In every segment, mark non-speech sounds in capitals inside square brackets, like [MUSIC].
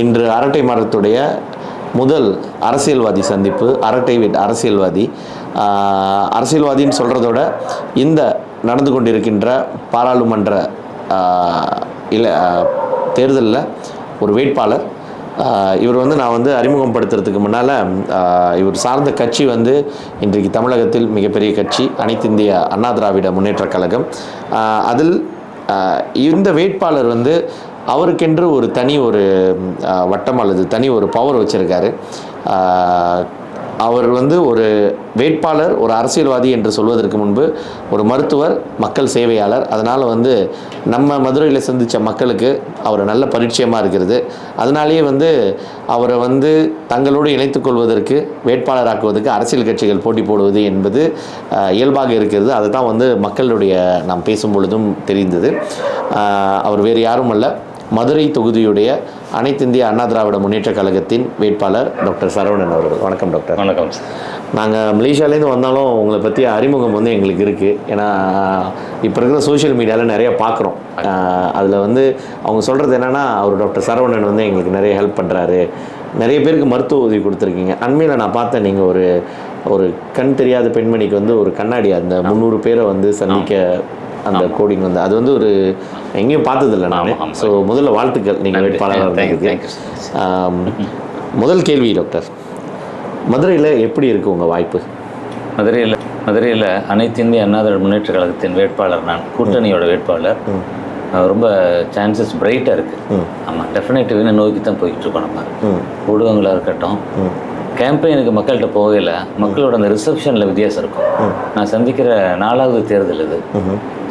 இன்று அரட்டை மரத்துடைய முதல் அரசியல்வாதி சந்திப்பு அரட்டை வீட் அரசியல்வாதி. அரசியல்வாதின்னு சொல்கிறதோட இந்த நடந்து கொண்டிருக்கின்ற பாராளுமன்ற இல்லை தேர்தலில் ஒரு வேட்பாளர். இவர் வந்து நான் வந்து அறிமுகப்படுத்துறதுக்கு முன்னால் இவர் சார்ந்த கட்சி வந்து இன்றைக்கு தமிழகத்தில் மிகப்பெரிய கட்சி அனைத்து இந்திய அண்ணா திராவிட முன்னேற்றக் கழகம். அதில் இந்த வேட்பாளர் வந்து அவருக்கென்று ஒரு தனி ஒரு வட்டம் அல்லது தனி ஒரு பவர் வச்சுருக்காரு. அவர் வந்து ஒரு வேட்பாளர் ஒரு அரசியல்வாதி என்று சொல்வதற்கு முன்பு ஒரு மருத்துவர் மக்கள் சேவையாளர். அதனால் வந்து நம்ம மதுரையில் சந்தித்த மக்களுக்கு அவர் நல்ல பரிச்சயமாக இருக்கிறது. அதனாலேயே வந்து அவரை வந்து தங்களோடு இணைத்துக் கொள்வதற்கு வேட்பாளராக்குவதற்கு அரசியல் கட்சிகள் போட்டி போடுவது என்பது இயல்பாக இருக்கிறது. அதுதான் வந்து மக்களுடைய நாம் பேசும் பொழுதும் தெரிந்தது. அவர் வேறு யாரும் அல்ல மதுரை தொகுதியுடைய அனைத்து இந்திய அண்ணா திராவிட முன்னேற்றக் கழகத்தின் வேட்பாளர் டாக்டர் சரவணன் அவர்கள். வணக்கம் டாக்டர். வணக்கம். நாங்கள் மலேசியாலேருந்து வந்தாலும் உங்களை பற்றி அறிமுகம் வந்து எங்களுக்கு இருக்குது ஏன்னா இப்போ இருக்கிற சோஷியல் மீடியாவில் நிறைய பார்க்குறோம் அதில் வந்து அவங்க சொல்கிறது என்னென்னா அவர் டாக்டர் சரவணன் வந்து எங்களுக்கு நிறைய ஹெல்ப் பண்ணுறாரு நிறைய பேருக்கு மருத்துவ உதவி கொடுத்துருக்கீங்க. அண்மையில் நான் பார்த்தேன் நீங்கள் ஒரு ஒரு கண் தெரியாத பெண்மணிக்கு வந்து ஒரு கண்ணாடி அந்த முந்நூறு பேரை வந்து சந்திக்க அந்த கோடிங் வந்து அது வந்து ஒரு எங்கேயும் பார்த்ததில்ல நான். ஸோ முதல்ல வாழ்த்துக்கள். நீங்கள். வேட்பாளராக முதல் கேள்வி டாக்டர் மதுரையில் எப்படி இருக்கு உங்கள் வாய்ப்பு? மதுரையில் மதுரையில் அனைத்து இந்திய அண்ணா திராவிட முன்னேற்ற கழகத்தின் வேட்பாளர் நான் கூட்டணியோட வேட்பாளர். ரொம்ப சான்சஸ் பிரைட்டாக இருக்குது ஆமாம் டெஃபினேட்டிவ்னு நோக்கி தான் போய்கிட்டு இருக்கோம் நம்ம. ஊடகங்களாக இருக்கட்டும். கேம்பெயினுக்கு மக்கள்கிட்ட போகல மக்களோட அந்த ரிசப்ஷனில் வித்தியாசம் இருக்கும். நான் சந்திக்கிற நாலாவது தேர்தல் இது.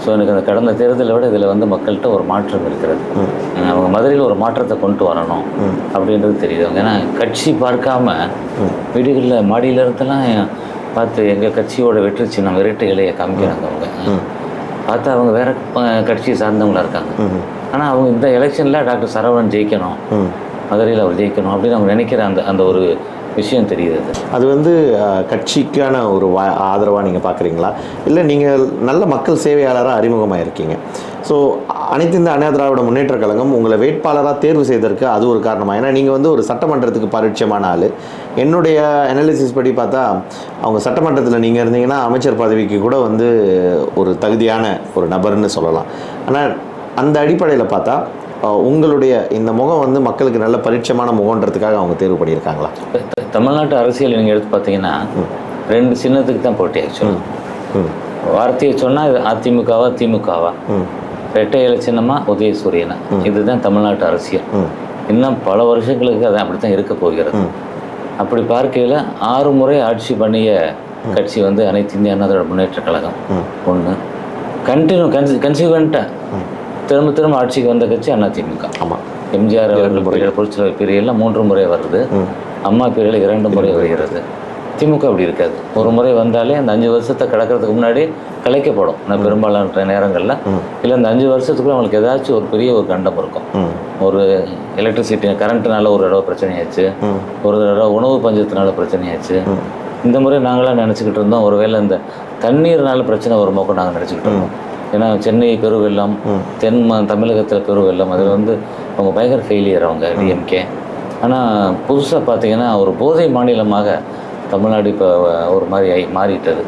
ஸோ எனக்கு அந்த கடந்த தேர்தலை விட இதில் வந்து மக்கள்கிட்ட ஒரு மாற்றம் இருக்கிறது. அவங்க மதுரையில் ஒரு மாற்றத்தை கொண்டு வரணும் அப்படின்றது தெரியுது. அவங்க ஏன்னா கட்சி பார்க்காம வீடுகளில் மாடியில இருந்தெல்லாம் பார்த்து எங்கள் கட்சியோட வெற்றி சின்னம் இரட்டைகளையே காமிக்கிறாங்க அவங்க. பார்த்தா அவங்க வேற கட்சியை சார்ந்தவங்களா இருக்காங்க. ஆனால் அவங்க இந்த எலெக்ஷனில் டாக்டர் சரவணன் ஜெயிக்கணும். மதுரையில் அவர் ஜெயிக்கணும் அப்படின்னு அவங்க நினைக்கிற அந்த அந்த ஒரு விஷயம் தெரியுது அது. வந்து கட்சிக்கான ஒரு வா ஆதரவாக நீங்கள் பார்க்குறீங்களா இல்லை நீங்கள் நல்ல மக்கள் சேவையாளராக அறிமுகமாக இருக்கீங்க ஸோ அனைத்து இந்த அண்ணா திராவிட முன்னேற்ற கழகம் உங்களை வேட்பாளராக தேர்வு செய்ததற்கு அது ஒரு காரணமாக ஏன்னா நீங்கள் வந்து ஒரு சட்டமன்றத்துக்கு பரிச்சயமான ஆள். என்னுடைய அனாலிசிஸ் படி பார்த்தா அவங்க சட்டமன்றத்தில் நீங்கள் இருந்தீங்கன்னா அமைச்சர் பதவிக்கு கூட வந்து ஒரு தகுதியான ஒரு நபர்னு சொல்லலாம். ஆனால் அந்த அடிப்படையில் பார்த்தா உங்களுடைய இந்த முகம் வந்து மக்களுக்கு நல்ல பரிச்சயமான முகன்றதுக்காக அவங்க தேர்வு பண்ணியிருக்காங்களா? தமிழ்நாட்டு அரசியல் நீங்கள் எடுத்து பார்த்தீங்கன்னா ரெண்டு சின்னத்துக்கு தான் போட்டி ஆக்சுவலாக ம். வார்த்தையை சொன்னால் அதிமுகவா திமுகவா? ம். ரெட்டை இலை சின்னமா உதயசூரியனா? இதுதான் தமிழ்நாட்டு அரசியல். ம். இன்னும் பல வருஷங்களுக்கு அது அப்படி தான் இருக்க போகிறது. அப்படி பார்க்கையில் ஆறு முறை ஆட்சி பண்ணிய கட்சி வந்து அனைத்து இந்திய அண்ணா முன்னேற்ற கழகம். ஒன்று கண்டினியூ கன்சி கன்சிக்வெண்ட்டாக திரும்ப திரும்ப ஆட்சிக்கு வந்த கட்சி அதிமுக. ஆமாம் எம்ஜிஆர் அவர்கள் புரட்சித்தலைவர் பீரியடில் மூன்று முறை வருது. அம்மா பீரியடில் இரண்டு முறை வருகிறது. திமுக அப்படி இருக்காது. ஒரு முறை வந்தாலே அந்த அஞ்சு வருஷத்தை கடக்கிறதுக்கு முன்னாடி கலைக்கப்படும். நான் பெரும்பாலான நேரங்களில். இல்லை இந்த அஞ்சு வருஷத்துக்குள்ள அவங்களுக்கு ஏதாச்சும் ஒரு பெரிய ஒரு கண்டம் இருக்கும். ஒரு எலக்ட்ரிசிட்டி கரண்ட்னால ஒரு தடவை பிரச்சனையாச்சு. ஒரு தடவை உணவு பஞ்சத்தினால பிரச்சனையாச்சு. இந்த முறை நாங்களாம் நினச்சிக்கிட்டு இருந்தோம். ஒருவேளை இந்த தண்ணீர்னால பிரச்சனை வருமோக்கும் நாங்கள் நினச்சிக்கிட்டு இருந்தோம். ஏன்னா சென்னை பெருவெள்ளம் தென் தமிழகத்தில் பெருவெள்ளம் அதில் வந்து அவங்க பயங்கர ஃபெயிலியர் அவங்க டிஎம்கே ஆனால் புதுசாக பார்த்தீங்கன்னா ஒரு போதை மாநிலமாக தமிழ்நாடு இப்போ ஒரு மாதிரி ஆகி மாறிட்டது.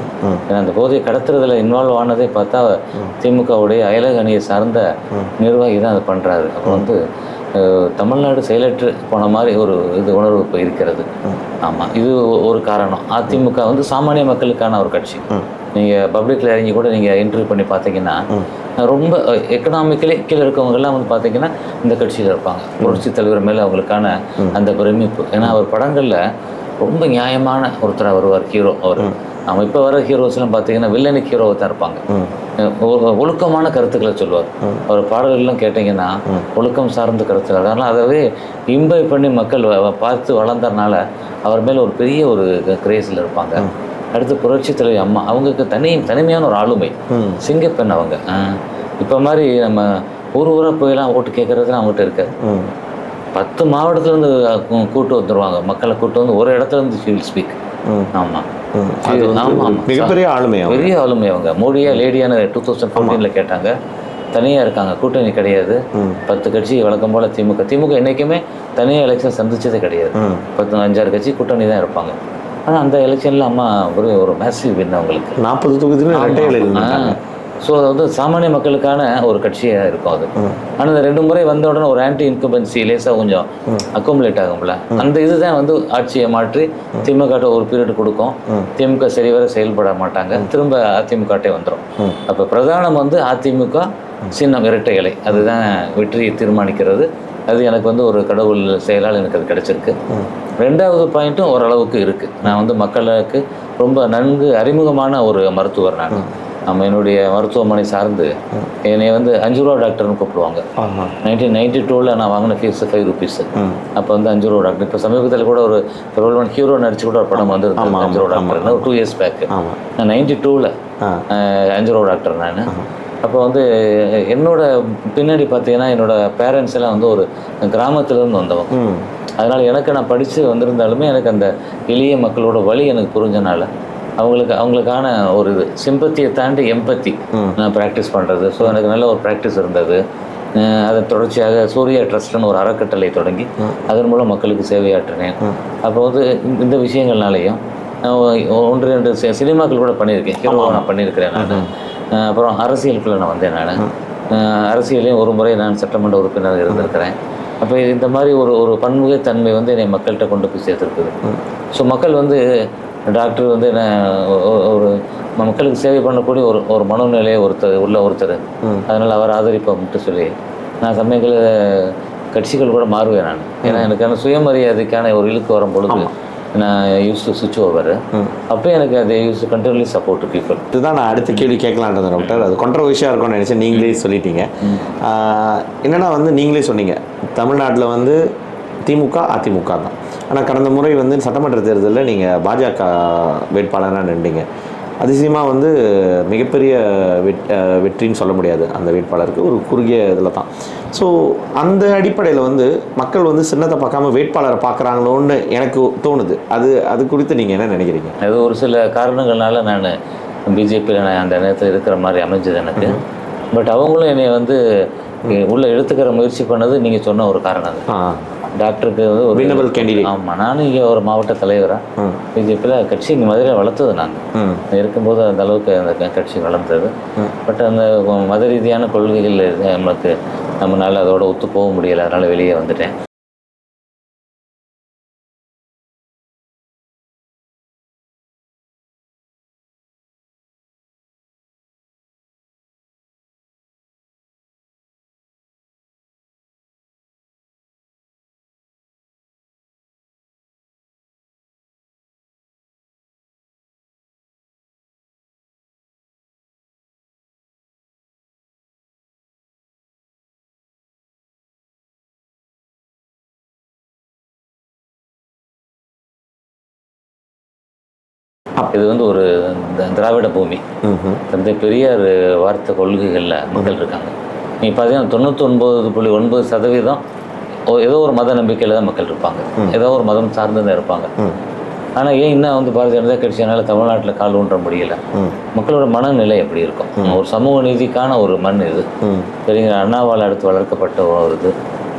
ஏன்னா அந்த போதை கடத்துறதுல இன்வால்வ் ஆனதே பார்த்தா திமுகவுடைய அயலக அணியை சார்ந்த நிர்வாகி தான் அதை பண்ணுறாரு அப்போ வந்து தமிழ்நாடு செயலற்று போன மாதிரி ஒரு இது உணர்வு இப்போ இருக்கிறது ஆமாம் இது ஒரு காரணம். அதிமுக வந்து சாமானிய மக்களுக்கான ஒரு கட்சி. நீங்கள் பப்ளிக்கில் இறங்கி கூட நீங்கள் இன்டர்வியூ பண்ணி பார்த்தீங்கன்னா ரொம்ப எக்கனாமிக்கலி கீழே இருக்கவங்கெல்லாம் வந்து பார்த்தீங்கன்னா இந்த கட்சியில் இருப்பாங்க. புரட்சி தலைவர் மேலே அவங்களுக்கான அந்த பிரமிப்பு. ஏன்னா அவர் படங்களில் ரொம்ப நியாயமான ஒருத்தராக வருவார் ஹீரோ அவர். நம்ம இப்போ வர ஹீரோஸ்லாம் பார்த்தீங்கன்னா வில்லனுக்கு ஹீரோவை தான் இருப்பாங்க. ஒழுக்கமான கருத்துக்களை சொல்லுவார். அவர் பாடல்கள்லாம் கேட்டிங்கன்னா ஒழுக்கம் சார்ந்த கருத்துக்கள். அதனால் அதவே இம்பை பண்ணி மக்கள் பார்த்து வளர்ந்தறனால அவர் மேலே ஒரு பெரிய ஒரு கிரேஸில் இருப்பாங்க. அடுத்து புரட்சி தலைவி அம்மா. அவங்களுக்கு தனி தனிமையான ஒரு ஆளுமை. சிங்கப்பெண் அவங்க. இப்போ மாதிரி நம்ம ஊர் ஊராக போயெல்லாம் ஓட்டு கேட்குறதுலாம் அவங்ககிட்ட இருக்காது பத்து மாவட்டத்துலேருந்து கூட்டு வந்துருவாங்க. மக்களை கூட்டு வந்து ஒரு இடத்துல இருந்து ஷீல் ஸ்பீக். ஆமாம் மிகப்பெரிய ஆளுமை பெரிய ஆளுமை அவங்க. மோடியா லேடியான டூ தௌசண்ட் ஃபோர்டீனில் கேட்டாங்க. தனியாக இருக்காங்க. கூட்டணி கிடையாது. பத்து கட்சி வழக்கம் போல் திமுக. திமுக என்றைக்குமே தனியாக எலெக்ஷன் சந்திச்சதே கிடையாது. பத்து அஞ்சாறு கட்சி கூட்டணி தான் இருப்பாங்க. ஆனால் அந்த எலெக்ஷனில் அம்மா ஒரு ஒரு மேசிவ் வின் அவங்களுக்கு. நாற்பது தொகுதியிலும் ஸோ அது வந்து சாமானிய மக்களுக்கான ஒரு கட்சியாக இருக்கும் அது. ஆனால் இந்த ரெண்டு முறை வந்த உடனே ஒரு ஆன்டி இன்கம்பன்சி லேசாக கொஞ்சம் அக்குமுலேட் ஆகும்ல. அந்த இதுதான் வந்து ஆட்சியை மாற்றி திமுக ஒரு பீரியட் கொடுக்கும். திமுக சரிவர செயல்பட மாட்டாங்க. திரும்ப அதிமுகட்டே வந்துடும். அப்போ பிரதானம் வந்து அதிமுக சின்னம் இரட்டை இலை. அதுதான் வெற்றியை தீர்மானிக்கிறது. அது எனக்கு வந்து ஒரு கடவுள் செயலால் எனக்கு அது கிடைச்சிருக்கு. ரெண்டாவது பாயிண்ட்டும் ஓரளவுக்கு இருக்குது நான் வந்து மக்களுக்கு ரொம்ப நன்கு அறிமுகமான ஒரு மருத்துவர் நான். நம்ம என்னுடைய மருத்துவமனை சார்ந்து என்னை வந்து அஞ்சு ரூபா டாக்டர்னு கூப்பிடுவாங்க. நைன்டீன் நைன்டி டூவில் நான் வாங்கின ஃபீஸ் ஃபைவ் ருபீஸ் அப்போ வந்து அஞ்சு ரூபா டாக்டர். இப்போ சமீபத்தில் கூட ஒரு பிரபலமான ஹீரோ நடிச்சு கூட ஒரு படம் ஆமா, அஞ்சு ரூபா டாக்டர் ஒரு டூ இயர்ஸ் பேக் நான் நைன்டி டூவில் அஞ்சு ரூபா டாக்டர் நான். அப்போ வந்து என்னோட பின்னாடி பார்த்தீங்கன்னா என்னோட பேரண்ட்ஸ் எல்லாம் வந்து ஒரு கிராமத்துலேருந்து வந்தவங்க. அதனால் எனக்கு நான் படித்து வந்திருந்தாலுமே எனக்கு அந்த எளிய மக்களோட வழி எனக்கு புரிஞ்சனால அவங்களுக்கு அவங்களுக்கான ஒரு இது சிம்பத்தியை தாண்டி எம்பத்தி. நான் ப்ராக்டிஸ் பண்ணுறது ஸோ எனக்கு நல்ல ஒரு ப்ராக்டிஸ் இருந்தது. அதன் தொடர்ச்சியாக சூர்யா ட்ரஸ்ட்னு ஒரு அறக்கட்டளை தொடங்கி அதன் மூலம் மக்களுக்கு சேவையாற்றினேன். அப்போ வந்து இந்த- விஷயங்கள்னாலையும் ஒன்று ரெண்டு சினிமாக்கள் கூட பண்ணியிருக்கேன். ஹீரோவாக நான் பண்ணியிருக்கிறேன் நான். அப்புறம் அரசியலுக்குள்ள நான் வந்தேன் நான். அரசியலையும் ஒரு முறை நான் சட்டமன்ற உறுப்பினர் இருந்திருக்கிறேன். அப்போ இந்த மாதிரி ஒரு ஒரு பன்முகத்தன்மை வந்து என்னை மக்கள்கிட்ட கொண்டு போய் சேர்த்துருக்குது. ஸோ மக்கள் வந்து டாக்டர் வந்து என்ன ஒரு மக்களுக்கு சேவை பண்ணக்கூடிய ஒரு ஒரு மனநிலையை ஒருத்தர் உள்ள ஒருத்தர். அதனால் அவர் ஆதரிப்போம்ட்டு சொல்லி நான் சமயங்களில் கட்சிகள் கூட மாறுவேன் நான். ஏன்னா எனக்கான சுயமரியாதைக்கான ஒரு இழுக்கு வரும் பொழுது நான் யூஸ் டு சுவிச் ஓவர். அப்போ எனக்கு அதை யூஸ் கண்டினியூலி சப்போர்ட் பீப்புள் இதுதான் நான் அடுத்த கேள்வி கேட்கலான்றது டாக்டர். அது கொண்ட்ரவர்ஷியாக இருக்கும்னு நினச்சேன். நீங்களே சொல்லிட்டீங்க. என்னன்னா வந்து நீங்களே சொன்னீங்க. தமிழ்நாட்டில் வந்து திமுக அதிமுக தான். ஆனால் கடந்த முறை வந்து சட்டமன்ற தேர்தலில் நீங்கள் பாஜக வேட்பாளராக நின்றீங்க. அதிசயமாக வந்து மிகப்பெரிய வெட் வெற்றின்னு சொல்ல முடியாது அந்த வேட்பாளருக்கு. ஒரு குறுகிய இதில் தான். ஸோ அந்த அடிப்படையில் வந்து மக்கள் வந்து சின்னத்தை பார்க்காம வேட்பாளரை பார்க்குறாங்களோன்னு எனக்கு தோணுது. அது அது குறித்து நீங்கள் என்ன நினைக்கிறீங்க? அது ஒரு சில காரணங்கள்னால நான் பிஜேபியில் நான் அந்த நேரத்தில் இருக்கிற மாதிரி அமைஞ்சது எனக்கு. பட் அவங்களும் என்னை வந்து உள்ளே எடுத்துக்கிற முயற்சி பண்ணது நீங்கள் சொன்ன ஒரு காரணம் ஆ. டாக்டருக்கு வந்து ஒரு வின்னபிள் கேண்டிடேட் ஆமாம் நானும் இங்கே ஒரு மாவட்ட தலைவராக பிஜேபியில் கட்சி இங்கே மதுரையில் வளர்த்தது நாங்கள் இருக்கும்போது அந்த அளவுக்கு அந்த கட்சி வளர்ந்தது. பட் அந்த மத ரீதியான கொள்கைகள் நமக்கு நம்மளால் அதோட ஒத்து போக முடியலை. அதனால் வெளியே வந்துட்டேன். இது வந்து ஒரு திராவிட பூமி. ம்ஹும். தந்தை பெரியார் வார்த்தை கொள்கைகளில் மக்கள் இருக்காங்க. நீ பார்த்தீங்கன்னா தொண்ணூற்றி ஒன்பது புள்ளி ஒன்பது சதவீதம் ஏதோ ஒரு மத நம்பிக்கையில் தான் மக்கள் இருப்பாங்க. ஏதோ ஒரு மதம் சார்ந்து தான் இருப்பாங்க. ஆனால் ஏன் இன்னும் வந்து பாரதிய ஜனதா கட்சியினால தமிழ்நாட்டில் கால் ஊன்ற முடியல? மக்களோட மனநிலை எப்படி இருக்கும்? ஒரு சமூக நீதிக்கான ஒரு மண் இது. சரிங்களா? அண்ணாவால் அடுத்து வளர்க்கப்பட்ட ஒரு இது.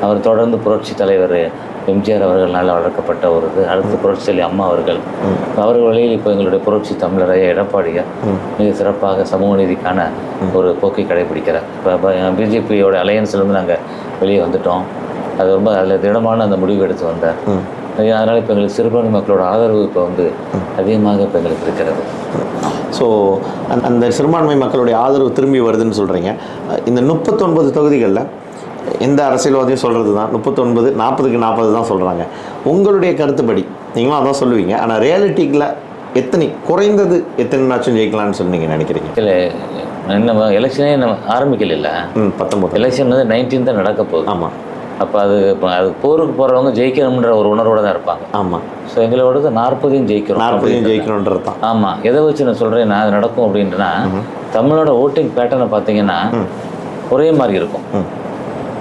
அவர் தொடர்ந்து புரட்சி தலைவர் எம்ஜிஆர் அவர்களால் வளர்க்கப்பட்ட ஒரு இது. அடுத்து புரட்சித்தலை அம்மா அவர்கள். அவர்கள் வழியில் இப்போ எங்களுடைய புரட்சி தமிழரைய எடப்பாடியார் மிக சிறப்பாக சமூக நீதிக்கான ஒரு போக்கை கடைபிடிக்கிறார். இப்போ பிஜேபியோட அலையன்ஸ்லேருந்து நாங்கள் வெளியே வந்துட்டோம். அது ரொம்ப அதில் திடமான அந்த முடிவு எடுத்து வந்தார். அதனால் இப்போ எங்களுக்கு சிறுபான்மை மக்களோட ஆதரவு இப்போ வந்து அதிகமாக இப்போ எங்களுக்கு இருக்கிறது. ஸோ அந்த சிறுபான்மை மக்களுடைய ஆதரவு திரும்பி வருதுன்னு சொல்கிறீங்க இந்த முப்பத்தொன்பது தொகுதிகளில் எந்த அரசியல்வாதியும் சொல்கிறது தான் முப்பத்தொன்பது நாற்பதுக்கு நாற்பது தான் சொல்கிறாங்க உங்களுடைய கருத்துப்படி நீங்களும் அதான் சொல்லுவீங்க. ஆனால் ரியாலிட்டிக்கில் எத்தனை குறைந்தது எத்தனைனாச்சும் ஜெயிக்கலாம்னு சொல்லி நீங்கள் நினைக்கிறீங்க? இல்லை நம்ம எலெக்ஷனே நம்ம ஆரம்பிக்கல இல்லை பத்தொம்பது எலெக்ஷன் வந்து நைன்டீன் தான் நடக்க போகுது. ஆமாம் அப்போ அது இப்போ அது போருக்கு போகிறவங்க ஜெயிக்கணுன்ற ஒரு உணர்வோட தான் இருப்பாங்க. ஆமாம் ஸோ எங்களோடது நாற்பதையும் ஜெயிக்கிறோம். நாற்பதையும் ஜெயிக்கணுன்றது தான். ஆமாம் எதை வச்சு நான் சொல்கிறேன் நான் அது நடக்கும் அப்படின்ட்டுனா தமிழோட ஓட்டிங் பேட்டர்னை பார்த்தீங்கன்னா ஒரே மாதிரி இருக்கும்.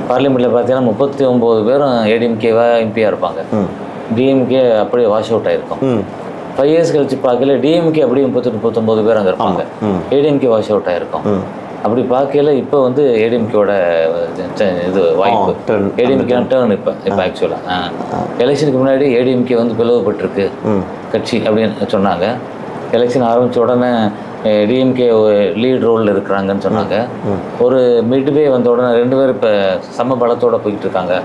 பார்லிமெண்ட்டில் பார்த்தீங்கன்னா முப்பத்தி ஒம்பது பேரும் ஏடிஎம்கேவா எம்பியாக இருப்பாங்க. டிஎம்கே அப்படியே வாஷ் அவுட் ஆகிருக்கும் ஃபைவ் இயர்ஸ் கழிச்சு பார்க்கல டிஎம்கே அப்படியே முப்பத்தி முப்பத்தொம்பது பேர் அங்கே இருப்பாங்க. ஏடிஎம்கே வாஷ் அவுட் ஆகிருக்கும் அப்படி பார்க்கையில இப்போ வந்து ஏடிஎம்கேவோட இது வாய்ப்பு. ஏடிஎம்கே டேர்ன் இப்போ இப்போ ஆக்சுவலாக எலெக்ஷனுக்கு முன்னாடி ஏடிஎம்கே வந்து பிளவுபட்டிருக்கு. கட்சி அப்படின்னு சொன்னாங்க. எலெக்ஷன் ஆரம்பித்த உடனே டிஎம்கே லீட் ரோலில் இருக்கிறாங்கன்னு சொன்னாங்க. ஒரு மிட்வே வந்த உடனே ரெண்டு பேரும் இப்போ சம பலத்தோட போயிட்டு இருக்காங்க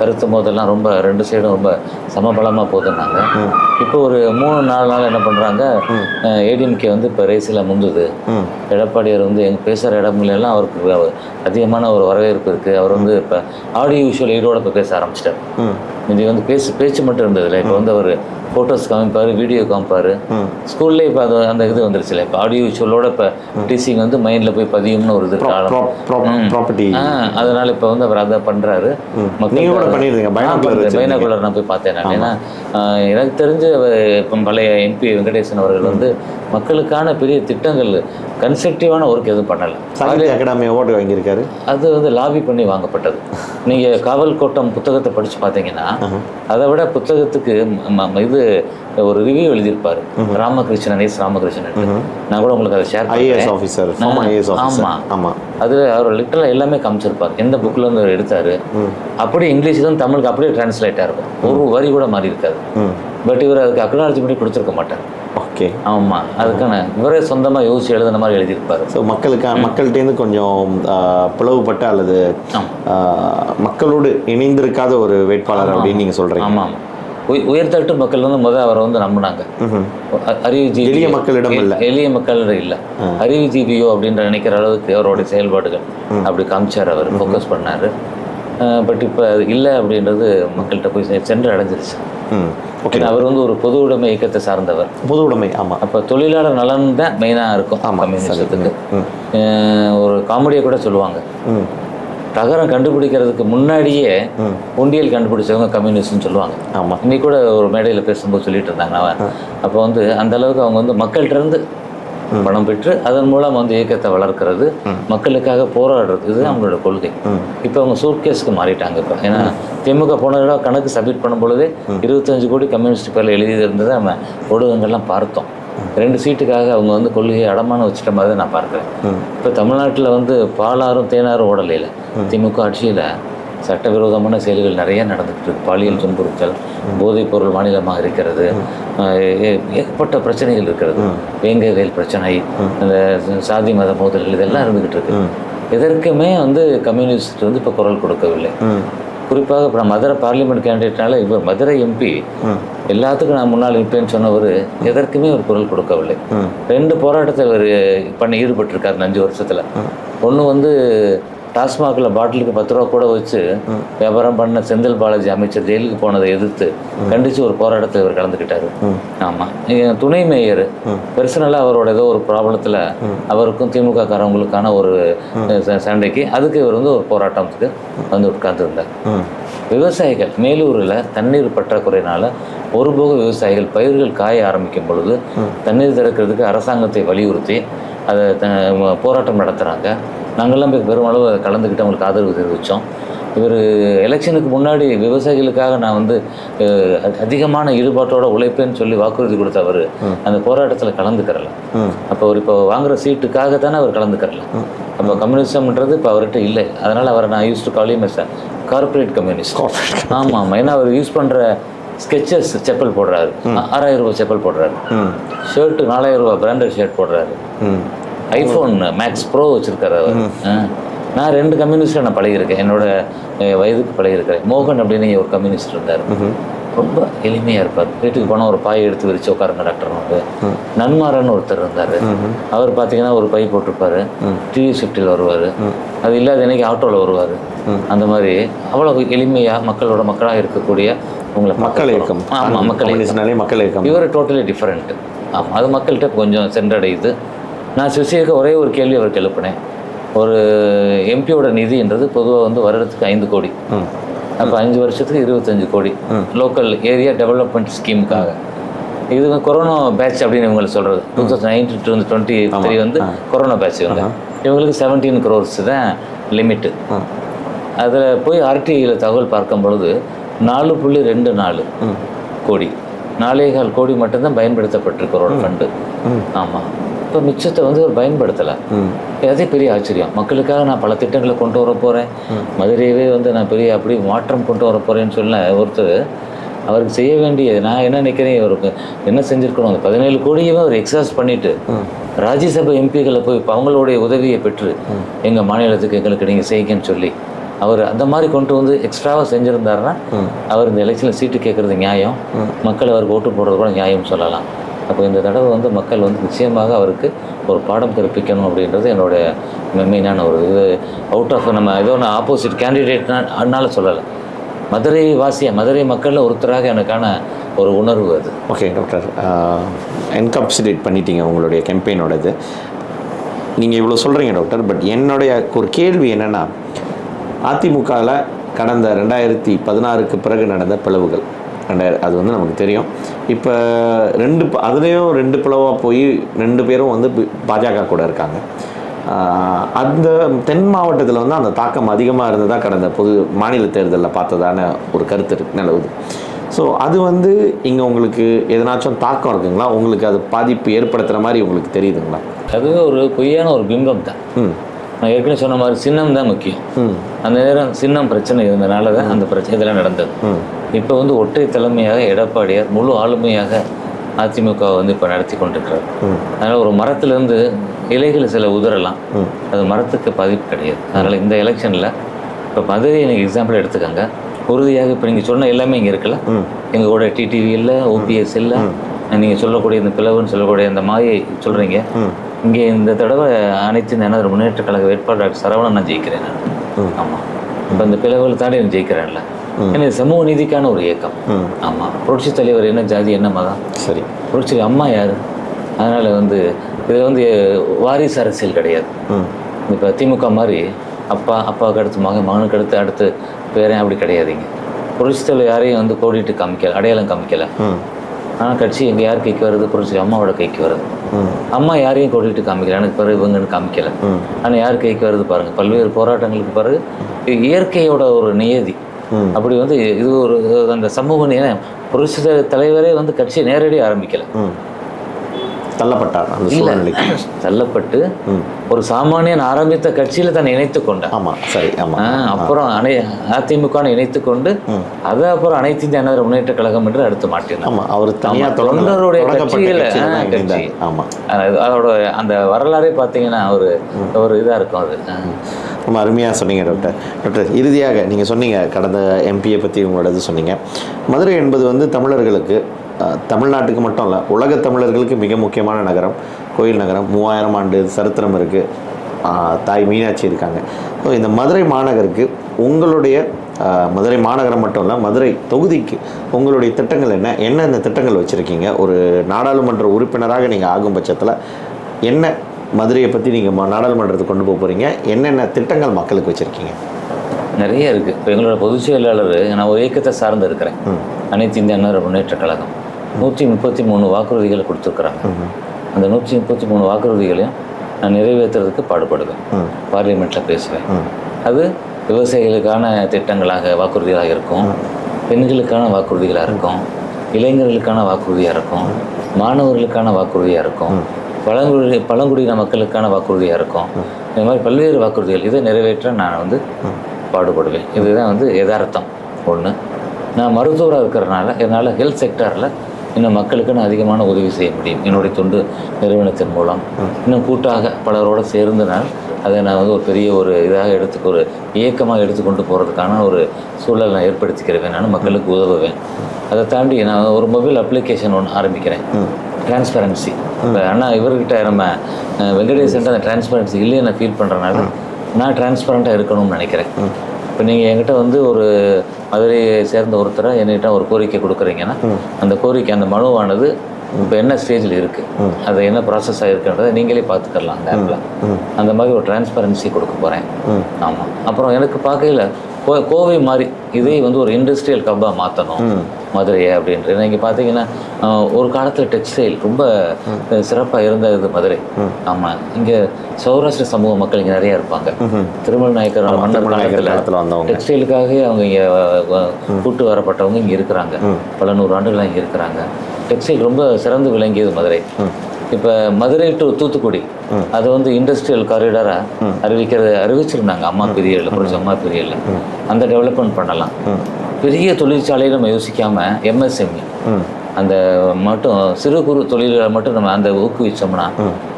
கருத்து மோதெல்லாம் ரொம்ப ரெண்டு சைடும் ரொம்ப சமபலமாக போகுதுன்னாங்க. இப்போ ஒரு மூணு நாலு நாள் என்ன பண்ணுறாங்க ஏடிஎம்கே வந்து இப்போ ரேஸில் முந்துது. எடப்பாடியார் வந்து எங்க பேசுகிற இடங்களெல்லாம் அவருக்கு அதிகமான ஒரு வரவேற்பு இருக்குது அவர் வந்து இப்போ ஆடியோ விஷுவல் ஈடோட இப்போ பேச ஆரம்பிச்சிட்டார். இது வந்து பேச்சு பேச்சு மட்டும் இருந்ததில்ல. இப்போ வந்து அவர் ஃபோட்டோஸ் காமிப்பார் வீடியோ காமிப்பார். ஸ்கூல்லே இப்போ அது அந்த இது வந்துருச்சுல இப்போ ஆடியோ விஷுவலோட இப்போ டீச்சிங் வந்து மைண்டில் போய் பதியும்னு ஒரு இது ப்ராப்பர்ட்டி அதனால இப்போ வந்து அவர் அதை பண்ணுறாரு நீங்க கூட பைனாகுலர் நான் போய் பார்த்தேன் நான். ஏன்னா எனக்கு தெரிஞ்ச அவர் இப்போ பழைய எம்பி வெங்கடேசன் அவர்கள் வந்து மக்களுக்கான பெரிய திட்டங்கள் கன்ஸ்ட்ரக்டிவான ஒர்க் எதுவும் பண்ணலை. சாகித்ய அகாடமி அவார்டு வாங்கியிருக்காரு. அது வந்து லாபி பண்ணி வாங்கப்பட்டது. நீங்கள் காவல் கோட்டம் புத்தகத்தை படித்து பார்த்தீங்கன்னா அதை விட புத்தகத்துக்கு இது ஒரு ரிவ்யூ எழுதியிருப்பார். ராமகிருஷ்ணன் எஸ் ராமகிருஷ்ணன் நான் கூட உங்களுக்கு அதை share IAS officer former IAS officer ஆமா. ஆமா. அது அவர் லிட்டரலாக எல்லாமே காமிச்சிருப்பார். எந்த புக்கில் இருந்து அவர் எடுத்தாரு. அப்படியே இங்கிலீஷ்லேருந்து தமிழுக்கு அப்படியே டிரான்ஸ்லேட்டாக இருக்கும். ஒரு வரி கூட மாறி இருக்காது. பட் இவர் அதுக்கு அக்னாலஜி பண்ணி கொடுத்துருக்க மாட்டார். ஓகே. ஆமாம் அதுக்கான இவரே சொந்தமாக யோசிச்சு எழுதுன மாதிரி எழுதியிருப்பார். ஸோ மக்களுக்கு மக்கள்கிட்டேருந்து கொஞ்சம் பிளவுபட்ட அல்லது மக்களோடு இணைந்திருக்காத ஒரு வேட்பாளர் அப்படின்னு நீங்க சொல்றீங்க. ஆமாம் உய- உயர்தட்டு மக்கள் வந்து முதல் அவரை வந்து நம்பினாங்க. அறிவுஜீவி எளிய மக்களிடம் இல்ல. எளிய மக்களிடம் இல்லை. அறிவுஜீவியோ அப்படின்ற நினைக்கிற அளவுக்கு அவருடைய செயல்பாடுகள் அப்படி காமிச்சார் அவர் ஃபோக்கஸ் பண்ணார். பட் இப்போ அது இல்லை அப்படின்றது மக்கள்கிட்ட போய் சென்று அடைஞ்சிருச்சு ஓகே. அவர் வந்து ஒரு பொது உடைமை இயக்கத்தை சார்ந்தவர். பொது உடைமை ஆமா. அப்போ தொழிலாளர் நலன் தான் மெயினாக இருக்கும். அஹ் ஒரு காமெடியை கூட சொல்லுவாங்க. தகரம் கண்டுபிடிக்கிறதுக்கு முன்னாடியே உண்டியல் கண்டுபிடிச்சவங்க கம்யூனிஸ்ட்னு சொல்லுவாங்க. ஆமா. இன்னைக்கு கூட ஒரு மேடையில் பேசும்போது சொல்லிட்டு இருந்தாங்க அவன். அப்போ வந்து அந்த அளவுக்கு அவங்க வந்து மக்கள்கிட்ட இருந்து பணம் பெற்று அதன் மூலம் வந்து இயக்கத்தை வளர்க்கிறது மக்களுக்காக போராடுறது இது அவங்களோட கொள்கை. இப்போ அவங்க சூட்கேஸ்க்கு மாறிட்டாங்க இப்போ. ஏன்னா திமுக போன தடவை கணக்கு சப்மிட் பண்ணும் பொழுதே இருபத்தஞ்சு கோடி கம்யூனிஸ்ட் பேரில் எழுதி இருந்ததை நம்ம ஊடகங்கள்லாம் பார்த்தோம். ரெண்டு சீட்டுக்காக அவங்க வந்து கொள்கையை அடமானம் வச்சுட்ட மாதிரி தான் நான் பார்க்குறேன். இப்போ தமிழ்நாட்டில் வந்து பாலாறும் தேனாரும் ஓடலையில். திமுக ஆட்சியில் சட்டவிரோதமான செயல்கள் நிறைய நடந்துகிட்டு இருக்கு. பாலியல் துன்புறுத்தல் போதைப் பொருள் மாநிலமாக இருக்கிறது ஏகப்பட்ட பிரச்சனைகள் இருக்கிறது. வேங்கை வேல் பிரச்சனை அந்த சாதி மத மோதல்கள் இதெல்லாம் இருந்துகிட்டு இருக்கு. எதற்குமே வந்து கம்யூனிஸ்ட் வந்து இப்போ குரல் கொடுக்கவில்லை. குறிப்பாக இப்போ நான் மதுரை பார்லிமெண்ட் கேண்டிடேட்னால இவர் மதுரை எம்பி எல்லாத்துக்கும் நான் முன்னால் நிற்பேன்னு சொன்னவர் எதற்குமே ஒரு குரல் கொடுக்கவில்லை. ரெண்டு போராட்டத்தை இவர் பண்ணி ஈடுபட்டிருக்காரு அஞ்சு வருஷத்தில். ஒன்று வந்து டாஸ்மாகில் பாட்டிலுக்கு பத்து ரூபா கூட வச்சு வியாபாரம் பண்ண செந்தில் பாலாஜி அமைச்சர் ஜெயிலுக்கு போனதை எதிர்த்து கண்டித்து ஒரு போராட்டத்தில் இவர் கலந்துக்கிட்டாரு. ஆமாம் துணை மேயர் பர்சனலாக அவரோட ஏதோ ஒரு ப்ராப்ளத்தில் அவருக்கும் திமுக காரவங்களுக்கான ஒரு சண்டைக்கு அதுக்கு இவர் வந்து ஒரு போராட்டத்துக்கு வந்து உட்கார்ந்துருந்தார். விவசாயிகள் மேலூரில் தண்ணீர் பற்றாக்குறையினால ஒருபோக விவசாயிகள் பயிர்கள் காய ஆரம்பிக்கும் பொழுது தண்ணீர் திறக்கிறதுக்கு அரசாங்கத்தை வலியுறுத்தி அதை போராட்டம் நடத்துகிறாங்க நாங்கள்லாம் போய் பெருமளவு கலந்துக்கிட்டு அவங்களுக்கு ஆதரவு தெரிவித்தோம் இவர் எலெக்ஷனுக்கு முன்னாடி விவசாயிகளுக்காக நான் வந்து அதிகமான ஈடுபாட்டோட உழைப்பேன்னு சொல்லி வாக்குறுதி கொடுத்தவர் அந்த போராட்டத்தில் கலந்துக்கிறல. அப்போ அவர் இப்போ வாங்குற சீட்டுக்காக தானே அவர் கலந்துக்கிறல. அப்போ கம்யூனிசம்ன்றது இப்போ அவர்கிட்ட இல்லை. அதனால் அவரை நான் use to gallium as corporate communist ஆமாம் ஆமாம் ஏன்னா அவர் யூஸ் பண்ணுற ஸ்கெச்சஸ் செப்பல் போடுறாரு. ஆறாயிரம் ரூபாய் செப்பல் போடுறாரு. ஷர்ட்டு நாலாயிரம் ரூபாய் பிராண்டட் ஷர்ட் போடுறாரு. ஐஃபோன் மேக்ஸ் ப்ரோ வச்சிருக்காரு அவர். நான் ரெண்டு கம்யூனிஸ்ட்டை நான் பழகியிருக்கேன். என்னோட வயதுக்கு பழகியிருக்கிறேன். மோகன் அப்படின்னு ஒரு கம்யூனிஸ்ட் இருந்தார். ரொம்ப எளிமையாக இருப்பார். வீட்டுக்கு போனால் ஒரு பாய் எடுத்து விரிச்சு உட்காருங்க டாக்டர் வந்து. நன்மாரன் ஒருத்தர் இருந்தார். அவர் பார்த்தீங்கன்னா ஒரு பை போட்டிருப்பாரு. டிவி ஷிஃப்டில் வருவார். அது இல்லாத இன்னைக்கு ஆட்டோவில் வருவார். அந்த மாதிரி அவ்வளோ எளிமையாக மக்களோட மக்களாக இருக்கக்கூடிய உங்களை மக்கள் இயக்கம் ஆமாம் மக்கள் மக்கள் இயக்கம் இவர் டோட்டலி டிஃப்ரெண்ட் ஆமாம் அது மக்கள்கிட்ட கொஞ்சம் சென்றடையுது. நான் சுசியக்கு ஒரே ஒரு கேள்வி அவருக்கு எழுப்பினேன் ஒரு எம்பியோட நிதின்றது பொதுவாக வந்து வருடத்துக்கு ஐந்து கோடி. அப்போ அஞ்சு வருஷத்துக்கு இருபத்தஞ்சு கோடி. லோக்கல் ஏரியா டெவலப்மெண்ட் ஸ்கீமுக்காக இது கொரோனா பேட்ச் அப்படின்னு இவங்க சொல்கிறது two thousand ninety two twenty three வந்து கொரோனா பேட்ச் இவங்க. இவங்களுக்கு செவன்டீன் க்ரோர்ஸ் தான் லிமிட்டு. அதில் போய் ஆர்டிஐயில் தகவல் பார்க்கும் பொழுது நாலு புள்ளி ரெண்டு நாலு கோடி. நாலே கால் கோடி மட்டும்தான் பயன்படுத்தப்பட்டிருக்கு ஒரு ஃபண்டு ஆமாம் அப்போ மிச்சத்தை வந்து அவர் பயன்படுத்தலை. அதே பெரிய ஆச்சரியம். மக்களுக்காக நான் பல திட்டங்களை கொண்டு வர போகிறேன் மதுரையவே வந்து நான் பெரிய அப்படி மாற்றம் கொண்டு வர போகிறேன்னு சொல்ல ஒருத்தர் அவருக்கு செய்ய வேண்டியது. நான் என்ன நினைக்கிறேன் இவருக்கு என்ன செஞ்சுருக்கணும்? அந்த பதினேழு கோடியவே அவர் எக்ஸாஸ் பண்ணிட்டு ராஜ்யசபா எம்பிகளை போய் இப்ப அவங்களுடைய உதவியை பெற்று எங்கள் மாநிலத்துக்கு எங்களுக்கு நீங்கள் செய்யுங்கன்னு சொல்லி அவர் அந்த மாதிரி கொண்டு வந்து எக்ஸ்ட்ராவாக செஞ்சுருந்தாருன்னா அவர் இந்த எலெக்ஷனில் சீட்டு கேட்குறது நியாயம். மக்கள் அவருக்கு ஓட்டு போடுறது கூட நியாயம் சொல்லலாம். அப்போ இந்த தடவை வந்து மக்கள் வந்து நிச்சயமாக அவருக்கு ஒரு பாடம் கற்பிக்கணும் அப்படின்றது என்னுடைய மெயினான ஒரு இது. அவுட் ஆஃப் நம்ம ஏதோ நான் ஆப்போசிட் கேண்டிடேட்னா அதனால சொல்லலை. மதுரை வாசிய மதுரை மக்களில் ஒருத்தராக எனக்கான ஒரு உணர்வு அது. ஓகே டாக்டர் என்கப்சிடேட் பண்ணிட்டீங்க உங்களுடைய campaign-ஓட இது நீங்கள் இவ்வளோ சொல்கிறீங்க டாக்டர் பட் என்னுடைய ஒரு கேள்வி என்னென்னா அதிமுகவில் கடந்த ரெண்டாயிரத்தி பதினாறுக்கு பிறகு நடந்த பிளவுகள். ரெண்டாயிரம் அது வந்து நமக்கு தெரியும். இப்போ ரெண்டு அதுலேயும் ரெண்டு பிளவாக போய் ரெண்டு பேரும் வந்து பாஜக கூட இருக்காங்க. அந்த தென் மாவட்டத்தில் வந்து அந்த தாக்கம் அதிகமாக இருந்ததா கடந்த பொது மாநில தேர்தலில் பார்த்ததான ஒரு கருத்து இருக்கு நிலவுது. ஸோ அது வந்து இங்கே உங்களுக்கு எதனாச்சும் தாக்கம் இருக்குங்களா? உங்களுக்கு அது பாதிப்பு ஏற்படுத்துகிற மாதிரி உங்களுக்கு தெரியுதுங்களா? அதுவே ஒரு பொய்யான ஒரு பிம்பம் தான். ம். நான் ஏற்கனவே சொன்ன மாதிரி சின்னம் தான் முக்கியம். அந்த நேரம் சின்னம் பிரச்சனை இருந்தனால தான் அந்த பிரச்சனை இதெல்லாம் நடந்தது. இப்போ வந்து ஒற்றை தலைமையாக எடப்பாடியார் முழு ஆளுமையாக அதிமுக வந்து இப்போ நடத்தி கொண்டிருக்கிறார். அதனால் ஒரு மரத்துலேருந்து இலைகள் சில உதறலாம். அது மரத்துக்கு பாதிப்பு கிடையாது. அதனால் இந்த எலெக்ஷனில் இப்போ மதுரை எனக்கு எக்ஸாம்பிள் எடுத்துக்கோங்க. உறுதியாக இப்போ நீங்கள் சொன்ன எல்லாமே இங்கே இருக்குல்ல? எங்கள் கூட டிடிவி இல்லை ஓபிஎஸ் இல்லை நீங்கள் சொல்லக்கூடிய இந்த பிளவுன்னு சொல்லக்கூடிய இந்த மாயை சொல்கிறீங்க இங்கே இந்த தடவை அனைத்து எனது முன்னேற்ற கழக வேட்பாளர் டாக்டர் சரவணன் நான் ஜெயிக்கிறேன் நான். ஆமாம் இப்போ இந்த பிளவுகளை தாண்டி நான் ஜெயிக்கிறேன்ல. ஏன்னா இது சமூக நீதிக்கான ஒரு இயக்கம். ஆமாம் புரட்சி தலைவர் என்ன ஜாதி என்ன மதம்? சரி. புரட்சி அம்மா யார்? அதனால் வந்து இதில் வந்து வாரிசு அரசியல் கிடையாது. இப்போ திமுக மாதிரி அப்பா அப்பாவுக்கு அடுத்து மகன் மகனுக்கு அடுத்து அடுத்து பேரன் அப்படி கிடையாதுங்க புரட்சி தலைவர் யாரையும் வந்து கோடிட்டு காமிக்கல அடையாளம் காமிக்கல. ஆனால் கட்சி எங்கே யார் கைக்கு வருது புரட்சி அம்மாவோட கைக்கு வருது அம்மா யாரையும் கோடிட்டு காமிக்கல. எனக்கு பிறகு இவங்கன்னு காமிக்கல. ஆனால் யார் கைக்கு வருது பாருங்க. பல்வேறு போராட்டங்களுக்கு பிறகு இயற்கையோட ஒரு நியதி. அப்படி வந்து இது ஒரு அந்த சமூக நீ- புரட்சி தலைவரே வந்து கட்சியை நேரடியாக ஆரம்பிக்கல. தள்ளப்பட்டார் அந்த சூழ்நிலைக்கு. [CLEARS THROAT] தள்ளப்பட்டு ஒரு சாமானியன் ஆரம்பித்த கட்சியில தன்னை இணைத்து கொண்டார் ஆமாம் சரி ஆமாம் ஆ, அப்புறம் அனை அதிமுக இணைத்து கொண்டு. அதை அப்புறம் அனைத்து இந்திய அண்ணா முன்னேற்ற கழகம் என்று அடுத்து மாட்டினார் ஆமாம் அவர் தனியாக ஆமா, தொண்டருடைய கட்சியில, ஆ, கட்சி. ஆமாம் அது- அதோட அந்த வரலாறே பார்த்தீங்கன்னா ஒரு ஒரு இதாக இருக்கும் அது. ரொம்ப அருமையாக சொன்னீங்க டாக்டர். டாக்டர் இறுதியாக நீங்கள் சொன்னீங்க கடந்த எம்பியை பற்றி உங்களோட இது சொன்னீங்க. மதுரை என்பது வந்து தமிழர்களுக்கு தமிழ்நாட்டுக்கு மட்டும் இல்லை உலக தமிழர்களுக்கு மிக முக்கியமான நகரம் கோயில் நகரம். மூவாயிரம் ஆண்டு சரித்திரம் இருக்குது தாய் மீனாட்சி இருக்காங்க. ஸோ இந்த மதுரை மாநகருக்கு உங்களுடைய மதுரை மாநகரம் மட்டும் இல்லை மதுரை தொகுதிக்கு உங்களுடைய திட்டங்கள் என்ன? என்ன இந்த திட்டங்கள் வச்சுருக்கீங்க? ஒரு நாடாளுமன்ற உறுப்பினராக நீங்கள் ஆகும் பட்சத்தில் என்ன மதுரையை பற்றி நீங்கள் நாடாளுமன்றத்துக்கு கொண்டு போக போகிறீங்க என்னென்ன திட்டங்கள் மக்களுக்கு வச்சுருக்கீங்க? நிறைய இருக்கு. இப்போ எங்களோட பொதுச் செயலாளர் நான் ஒரு இயக்கத்தை சார்ந்து இருக்கிறேன். அனைத்து இந்திய அண்ணா முன்னேற்ற கழகம். நூற்றி முப்பத்தி மூணு வாக்குறுதிகளை கொடுத்துருக்குறாங்க. அந்த நூற்றி முப்பத்தி மூணு வாக்குறுதிகளையும் நான் நிறைவேற்றுறதுக்கு பாடுபடுவேன். பார்லிமெண்ட்டில் பேசுவேன். அது விவசாயிகளுக்கான திட்டங்களாக வாக்குறுதிகளாக இருக்கும். பெண்களுக்கான வாக்குறுதிகளாக இருக்கும். இளைஞர்களுக்கான வாக்குறுதியாக இருக்கும். மாணவர்களுக்கான வாக்குறுதியாக இருக்கும். பழங்குடி பழங்குடியின மக்களுக்கான வாக்குறுதியாக இருக்கும். இந்த மாதிரி பல்வேறு வாக்குறுதிகள் இதை நிறைவேற்ற நான் வந்து பாடுபடுவேன். இதுதான் வந்து யதார்த்தம். ஒன்று நான் மருத்துவராக இருக்கிறனால என்னால் ஹெல்த் செக்டாரில் இன்னும் மக்களுக்கு நான் அதிகமான உதவி செய்ய முடியும். என்னுடைய தொண்டு நிறுவனத்தின் மூலம். இன்னும் கூட்டாக பலரோடு சேர்ந்து நான் அதை நான் வந்து ஒரு பெரிய ஒரு இதாக எடுத்து ஒரு இயக்கமாக எடுத்துக்கொண்டு போகிறதுக்கான ஒரு சூழல் நான் ஏற்படுத்திக்கிறேன். நான் மக்களுக்கு உதவுவேன். அதை தாண்டி நான் ஒரு மொபைல் அப்ளிகேஷன் ஒன்று ஆரம்பிக்கிறேன். டிரான்ஸ்பரன்சி ஆனால் இவர்கிட்ட நம்ம வெங்கடேசன்ட்டு அந்த டிரான்ஸ்பரன்சி இல்லையே நான் ஃபீல் பண்ணுறனால நான் டிரான்ஸ்பரண்ட்டாக இருக்கணும்னு நினைக்கிறேன். இப்போ நீங்கள் என்கிட்ட வந்து ஒரு மதுரையை சேர்ந்த ஒருத்தரை என்கிட்ட ஒரு கோரிக்கை கொடுக்குறீங்கன்னா அந்த கோரிக்கை அந்த மனுவானது இப்போ என்ன ஸ்டேஜில் இருக்குது அது என்ன ப்ராசஸ் ஆகிருக்குன்றதை நீங்களே பார்த்துக்கலாம் அந்த ஆப்பில் அந்த மாதிரி ஒரு டிரான்ஸ்பரன்சி கொடுக்க போகிறேன். ஆமாம் அப்புறம் எனக்கு பார்க்கையில் கோவை மாதிரி இதை வந்து ஒரு இண்டஸ்ட்ரியல் கப்பாக மாற்றணும் மதுரையை அப்படின்ட்டு. நீங்கள் பார்த்தீங்கன்னா அஹ், ஒரு காலத்தில் டெக்ஸ்டைல் ரொம்ப சிறப்பாக இருந்தது மதுரை. ஆமாம் இங்கே சௌராஷ்டிர சமூக மக்கள் இங்கே நிறைய இருப்பாங்க. திருமல் நாயக்கர் மன்னர் காலத்தில் டெக்ஸ்டைலுக்காகவே அவங்க இங்கே கூட்டு வரப்பட்டவங்க இங்கே இருக்கிறாங்க. பல நூறு ஆண்டுகளாக இங்கே இருக்கிறாங்க. டெக்ஸ்டைல் ரொம்ப சிறந்து விளங்கியது மதுரை. இப்போ மதுரை டு தூத்துக்குடி அது வந்து இண்டஸ்ட்ரியல் காரிடாராக அறிவிக்கிறது அறிவிச்சிருந்தாங்க அம்மா பீரியடில் புரிஞ்ச அம்மா பீரியடில் அந்த டெவலப்மெண்ட் பண்ணலாம். பெரிய தொழிற்சாலையை நம்ம யோசிக்காம எம்எஸ்எம்இ ம் அந்த மட்டும் சிறு குறு தொழில்களை மட்டும் நம்ம அந்த ஊக்குவிச்சோம்னா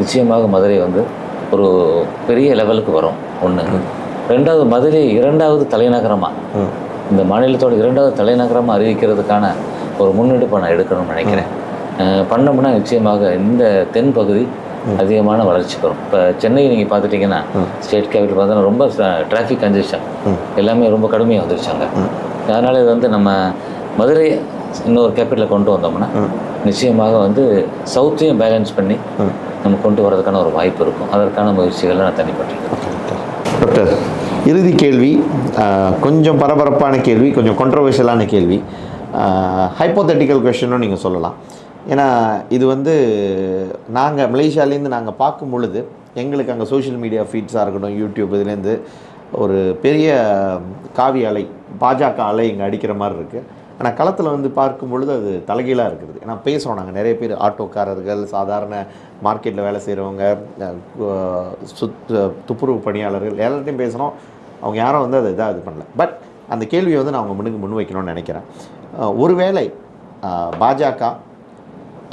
நிச்சயமாக மதுரை வந்து ஒரு பெரிய லெவலுக்கு வரும். ஒன்று ரெண்டாவது மதுரை இரண்டாவது தலைநகரமாக இந்த மாநிலத்தோட இரண்டாவது தலைநகரமாக அறிவிக்கிறதுக்கான ஒரு முன்னெடுப்பை நான் எடுக்கணும்னு நினைக்கிறேன். பண்ணோம்னா நிச்சயமாக இந்த தென் பகுதி அதிகமான வளர்ச்சி பெறும். இப்போ சென்னை நீங்கள் பார்த்துட்டிங்கன்னா ஸ்டேட் கேபிட்டல் பார்த்தோன்னா ரொம்ப டிராஃபிக் கன்ஜெஷன் எல்லாமே ரொம்ப கடுமையாக வந்துருச்சாங்க அதனால் இது வந்து நம்ம மதுரை இன்னொரு கேபிட்டலில் கொண்டு வந்தோம்னா நிச்சயமாக வந்து சவுத்தையும் பேலன்ஸ் பண்ணி நம்ம கொண்டு வரதுக்கான ஒரு வாய்ப்பு இருக்கும். அதற்கான முயற்சிகளை நான் தனிப்பட்டிருக்கேன் டாக்டர். இறுதி கேள்வி கொஞ்சம் பரபரப்பான கேள்வி கொஞ்சம் controversial-ஆன கேள்வி. ஹைப்போதெட்டிக்கல் கொஷனும் நீங்கள் சொல்லலாம். ஏன்னா இது வந்து நாங்கள் மலேசியாலேருந்து நாங்கள் பார்க்கும் பொழுது எங்களுக்கு அங்கே சோஷியல் மீடியா ஃபீட்ஸாக இருக்கட்டும் யூடியூப் இதுலேருந்து ஒரு பெரிய காவி அலை பாஜக அலை இங்கே அடிக்கிற மாதிரி இருக்குது ஆனால் களத்தில் வந்து பார்க்கும் பொழுது அது தலைகீழாக இருக்குது. ஏன்னா பேசுகிறோம் நாங்கள் நிறைய பேர் ஆட்டோக்காரர்கள் சாதாரண மார்க்கெட்டில் வேலை செய்கிறவங்க சுத் துப்புரவு பணியாளர்கள் எல்லாத்தையும் பேசுகிறோம் அவங்க யாரும் வந்து அதை இதாக இது பண்ணல. பட் அந்த கேள்வியை வந்து நான் அவங்க முன்னுக்கு முன் வைக்கணும்னு நினைக்கிறேன். ஒருவேளை பாஜக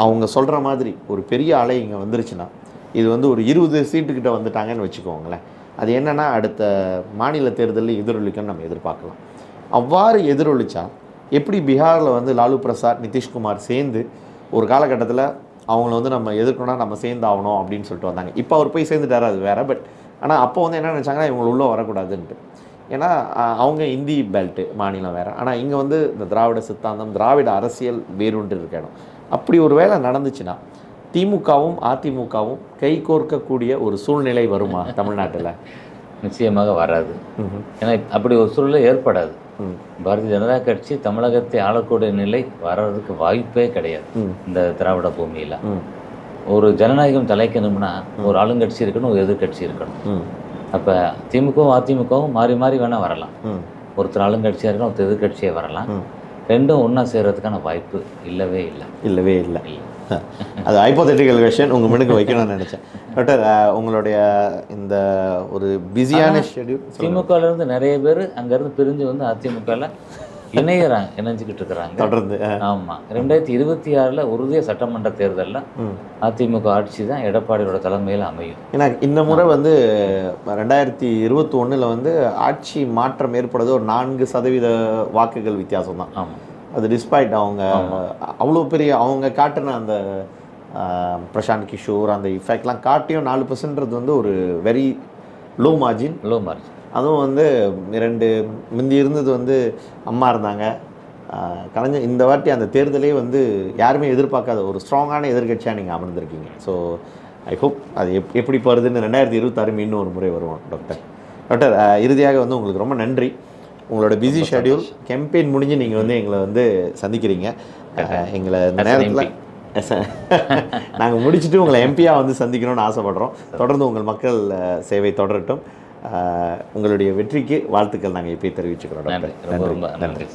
அவங்க சொல்கிற மாதிரி ஒரு பெரிய அலை இங்கே வந்துருச்சுன்னா இது வந்து ஒரு இருபது சீட்டுக்கிட்ட வந்துட்டாங்கன்னு வச்சுக்கோங்களேன். அது என்னென்னா அடுத்த மாநில தேர்தலில் எதிரொலிக்கன்னு நம்ம எதிர்பார்க்கலாம். அவ்வாறு எதிரொலிச்சா எப்படி பீகாரில் வந்து லாலு பிரசாத் நிதிஷ்குமார் சேர்ந்து ஒரு காலகட்டத்தில் அவங்கள வந்து நம்ம எதிர்க்கணும்னா நம்ம சேர்ந்து ஆகணும் அப்படின்னு சொல்லிட்டு வந்தாங்க. இப்போ அவர் போய் சேர்ந்துட்டார் அது வேறு. பட் ஆனால் அப்போ வந்து என்ன நினச்சாங்கன்னா இவங்க உள்ளே வரக்கூடாதுன்ட்டு. ஏன்னா அவங்க இந்தி பெல்ட்டு மாநிலம் வேறு. ஆனால் இங்கே வந்து இந்த திராவிட சித்தாந்தம் திராவிட அரசியல் வேரூன்று இருக்க இடம். அப்படி ஒரு வேளை நடந்துச்சுன்னா திமுகவும் அதிமுகவும் கை கோர்க்கக்கூடிய ஒரு சூழ்நிலை வருமா தமிழ்நாட்டில்? நிச்சயமாக வராது. ஏன்னா அப்படி ஒரு சூழ்நிலை ஏற்படாது. பாரதிய ஜனதா கட்சி தமிழகத்தை ஆளக்கூடிய நிலை வர்றதுக்கு வாய்ப்பே கிடையாது. இந்த திராவிட பூமியில். ஒரு ஜனநாயகம் தலைக்கணும்னா ஒரு ஆளுங்கட்சி இருக்கணும் ஒரு எதிர்க்கட்சி இருக்கணும். அப்போ திமுகவும் அதிமுகவும் மாறி மாறி வேணால் வரலாம். ஒருத்தர் ஆளுங்கட்சியாக இருக்கணும் ஒருத்தர் எதிர்க்கட்சியாக வரலாம். ரெண்டும் ஒன்றா சேர்றதுக்கான வாய்ப்பு இல்லவே இல்லை. இல்லவே இல்லை. இல்லை. அது ஹைப்போதெட்டிக்கல் கொஷன் உங்கள் முன்னுக்கு வைக்கணும்னு நினச்சேன். டாக்டர் உங்களுடைய இந்த ஒரு பிஸியான ஷெடியூல் திமுகல இருந்து நிறைய பேர் அங்கேருந்து பிரிஞ்சு வந்து அதிமுகவில் இணையறாங்க இணைஞ்சிக்கிட்டு இருக்கிறாங்க தொடர்ந்து ஆமாம் ரெண்டாயிரத்தி இருபத்தி ஆறில் உறுதிய சட்டமன்ற தேர்தலில். அதிமுக ஆட்சி தான் எடப்பாடியோட தலைமையில் அமையும். ஏன்னா இந்த முறை வந்து ரெண்டாயிரத்தி இருபத்தி ஒன்றில் வந்து ஆட்சி மாற்றம் ஏற்படுறது ஒரு நான்கு சதவீத வாக்குகள் வித்தியாசம் தான். ஆமாம் அது டிஸ்பைட் அவங்க அவ்வளோ பெரிய அவங்க காட்டின அந்த பிரசாந்த் கிஷோர் அந்த இஃபெக்ட்லாம் காட்டியும் நாலு பர்சன்ட்றது வந்து ஒரு very low margin low margin அதுவும் வந்து இரண்டு முந்தி இருந்தது வந்து அம்மா இருந்தாங்க. கலைஞர் இந்த வாட்டி அந்த தேர்தலே வந்து யாருமே எதிர்பார்க்காத ஒரு ஸ்ட்ராங்கான எதிர்க்கட்சியாக நீங்கள் அமர்ந்திருக்கீங்க. ஸோ ஐ ஹோப் அது எப் எப்படி போகிறதுன்னு ரெண்டாயிரத்தி இருபத்தாறு இன்னும் ஒரு முறை வருவோம் டாக்டர் டாக்டர் இறுதியாக வந்து உங்களுக்கு ரொம்ப நன்றி. உங்களோட பிஸி ஷெட்யூல் கேம்பெயின் முடிஞ்சு நீங்கள் வந்து எங்களை வந்து சந்திக்கிறீங்க. எங்களை இந்த நேரத்தில் [LAUGHS] நாங்கள் முடிச்சுட்டு உங்களை எம்பியாக வந்து சந்திக்கணும்னு ஆசைப்படுறோம். தொடர்ந்து உங்கள் மக்கள் சேவை தொடரட்டும். உங்களுடைய வெற்றிக்கு வாழ்த்துக்கள் நாங்கள் இப்போயே தெரிவிச்சுக்கிறோம் நன்றி. டாக்டர் ரொம்ப ரொம்ப நன்றி.